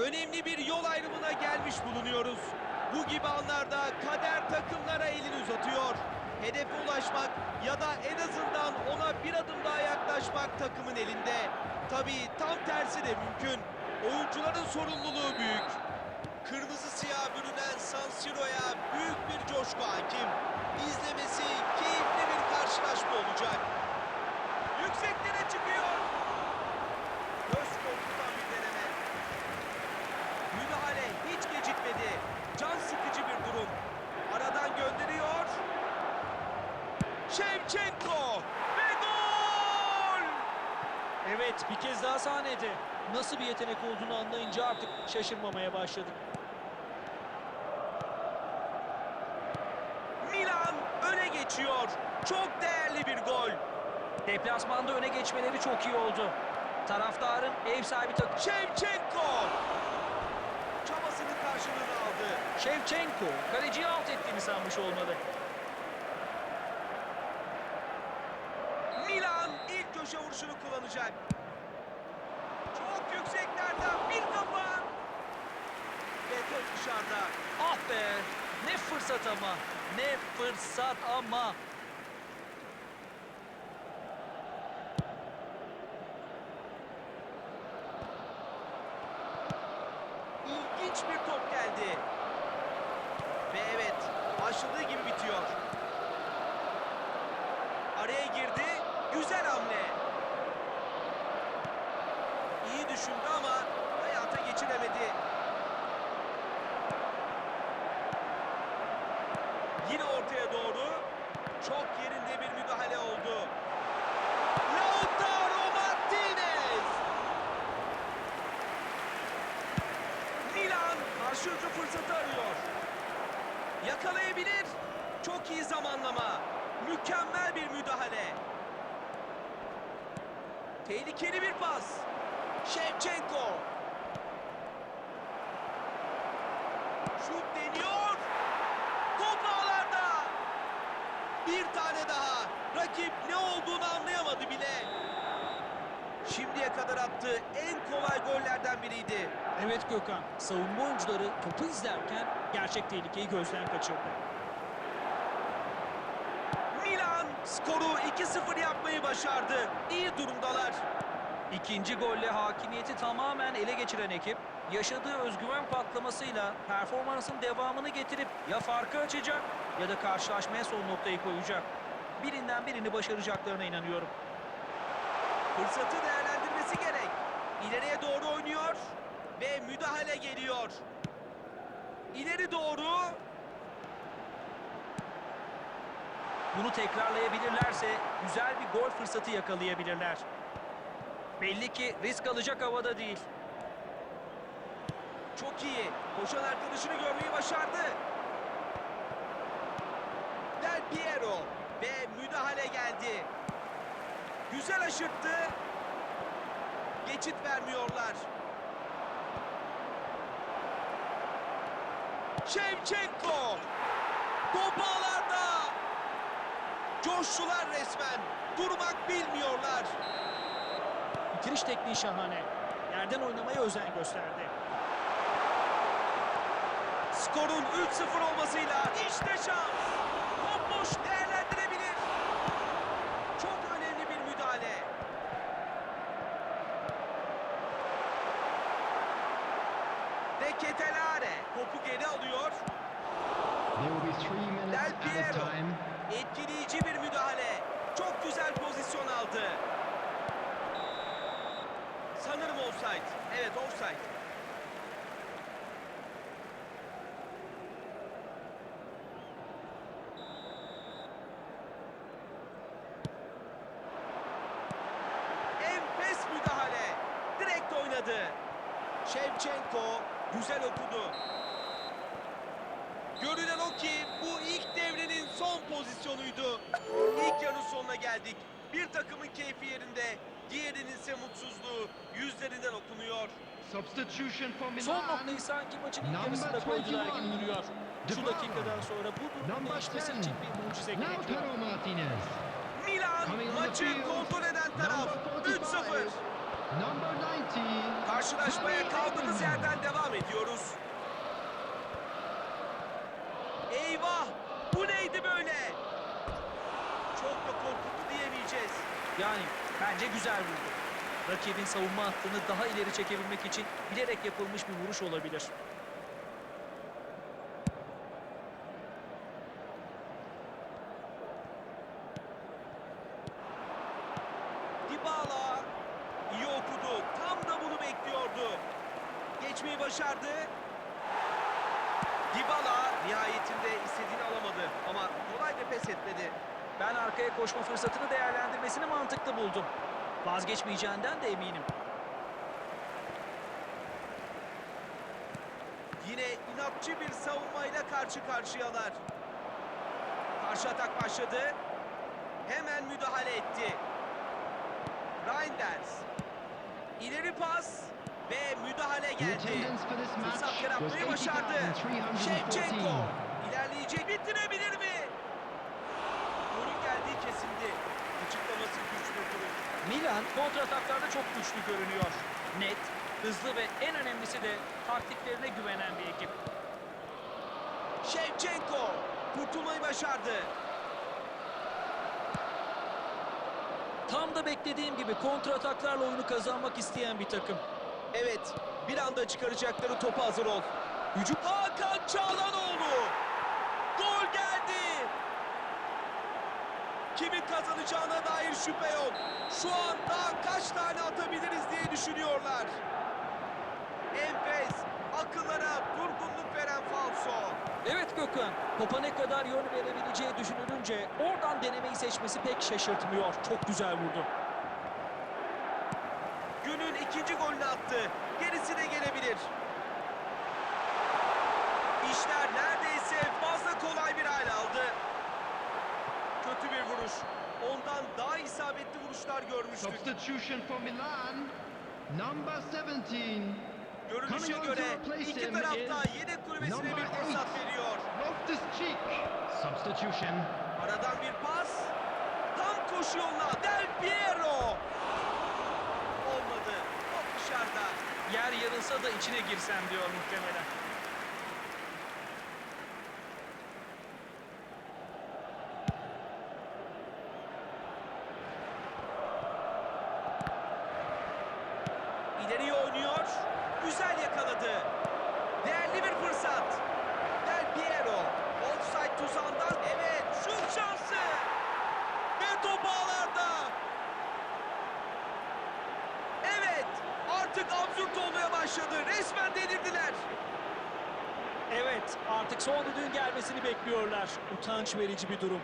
Önemli bir yol ayrımına gelmiş bulunuyoruz. Bu gibi anlarda kader takımlara elini uzatıyor. Hedefe ulaşmak ya da en azından ona bir adım daha yaklaşmak takımın elinde. Tabii tam tersi de mümkün. Oyuncuların sorumluluğu büyük. Kırmızı siyah bürünen San Siro'ya büyük bir coşku hakim. İzlemesi keyifli bir karşılaşma olacak. Yükseklere çıkıyor. Göz korkutan bir deneme. Müdahale hiç gecikmedi. Can sıkıcı bir durum. Aradan gönderiyor. Şevçenko ve gol! Evet bir kez daha sahnede. Nasıl bir yetenek olduğunu anlayınca artık şaşırmamaya başladık. Milan öne geçiyor. Çok değerli bir gol. Deplasmanda öne geçmeleri çok iyi oldu. Taraftarın ev sahibi takım Şevçenko aldı. Şevçenko kaleciyi alt ettiğini sanmış olmalı. Milan ilk köşe vuruşunu kullanacak. Çok yükseklerden bir kafa. Ve top dışarıda. Ah be ne fırsat ama ne fırsat ama. İlginç bir top geldi. Ve evet, başladığı gibi bitiyor. Araya girdi, güzel hamle. İyi düşündü ama hayata geçiremedi. Yine ortaya doğru çok yerinde bir müdahale oldu. Lautaro Martinez! Milan karşılıklı fırsatı arıyor. Yakalayabilir. Çok iyi zamanlama. Mükemmel bir müdahale. Tehlikeli bir pas. Şevçenko. Şut deniyor. Top ağlarda. Bir tane daha. Rakip ne olduğunu anlayamadı bile. Şimdiye kadar attığı en kolay gollerden biriydi. Evet Gökhan savunma oyuncuları topu izlerken gerçek tehlikeyi gözden kaçırdı. Milan skoru 2-0 yapmayı başardı. İyi durumdalar. İkinci golle hakimiyeti tamamen ele geçiren ekip yaşadığı özgüven patlamasıyla performansın devamını getirip ya farkı açacak ya da karşılaşmaya son noktayı koyacak. Birinden birini başaracaklarına inanıyorum. Fırsatı değerlendirmesi gerek. İleriye doğru oynuyor ve müdahale geliyor. İleri doğru Bunu tekrarlayabilirlerse güzel bir gol fırsatı yakalayabilirler. Belli ki risk alacak havada değil. çok iyi. Koşan arkadaşını görmeyi başardı. Del Piero ve müdahale geldi. Güzel aşırttı. Geçit vermiyorlar. Şevçenko. Top ağlarda. Coştular resmen. Durmak bilmiyorlar. Bitiriş tekniği şahane. Yerden oynamaya özen gösterdi. Skorun 3-0 olmasıyla işte şans. Top boş değerlendirebilir. Çok önemli bir müdahale. Ve Ketelare topu geri alıyor. There will be three minutes Del Piero. Etkileyici bir müdahale. Çok güzel pozisyon aldı. Sanırım offside. Evet offside. Enfes müdahale. Direkt oynadı. Şevçenko güzel okudu. Görünen o ki bu ilk devrenin son pozisyonuydu. İlk yarının sonuna geldik. Bir takımın keyfi yerinde, diğerinin ise mutsuzluğu yüzlerinden okunuyor. Substitution for Milan. Son noktayı sanki maçın ilk yarısında koydular 21. gibi duruyor. Şu dakikadan sonra bu durumun değişmesi 10. için bir mucize gerekiyor. Milan maçı kontrol eden taraf. Number 45. 3-0. Number 90. Karşı Karşılaşmaya kaldığımız yerden devam ediyoruz. Eyvah! Bu neydi böyle? Çok da korkuttu diyemeyeceğiz. Yani bence güzel vurdu. Rakibin savunma hattını daha ileri çekebilmek için bilerek yapılmış bir vuruş olabilir. Dybala iyi okudu. Tam da bunu bekliyordu. Geçmeyi başardı. Dybala nihayetinde istediğini alamadı ama kolayca pes etmedi. Ben arkaya koşma fırsatını değerlendirmesini mantıklı buldum. Vazgeçmeyeceğinden de eminim. Yine inatçı bir savunmayla karşı karşıyalar. Karşı atak başladı. Hemen müdahale etti. Reinders. İleri pas ve müdahale geldi. Fırsat yaratmayı başardı. 80,314. Şevçenko ilerleyecek bitirebilir mi? Golün geldiği kesildi. Açıklaması güç bir durum. Milan kontrataklarda çok güçlü görünüyor. Net, hızlı ve en önemlisi de taktiklerine güvenen bir ekip. Şevçenko kurtulmayı başardı. Tam da beklediğim gibi kontrataklarla oyunu kazanmak isteyen bir takım. Evet, bir anda çıkaracakları topa hazır ol. Hücum Hakan Çağlanoğlu. Gol geldi. Kimin kazanacağına dair şüphe yok. Şu an daha kaç tane atabiliriz diye düşünüyorlar. Enfes, akıllara durgunluk veren falso. Evet Gökhan, topa ne kadar yön verebileceği düşünülünce oradan denemeyi seçmesi pek şaşırtmıyor. Çok güzel vurdu. İkinci golünü attı. Gerisi de gelebilir. İşler neredeyse fazla kolay bir hale aldı. Kötü bir vuruş. Ondan daha isabetli vuruşlar görmüştük. Substitution for Milan. Number 17. Görünüşe göre iki tarafta yedek kulübesine bir fırsat veriyor. Substitution. Aradan bir pas. Tam koşu yoluna Del Piero. Olmadı. Top dışarıda. Yer yarılsa da içine girsem diyor muhtemelen. İleriye oynuyor. Güzel yakaladı. Değerli bir fırsat. Del Piero. Offside tuzağından. Evet şut şansı. Ve top ağlarda. Evet artık absürt olmaya başladı. Resmen delirdiler. Evet, artık son düdüğün gelmesini bekliyorlar. Utanç verici bir durum.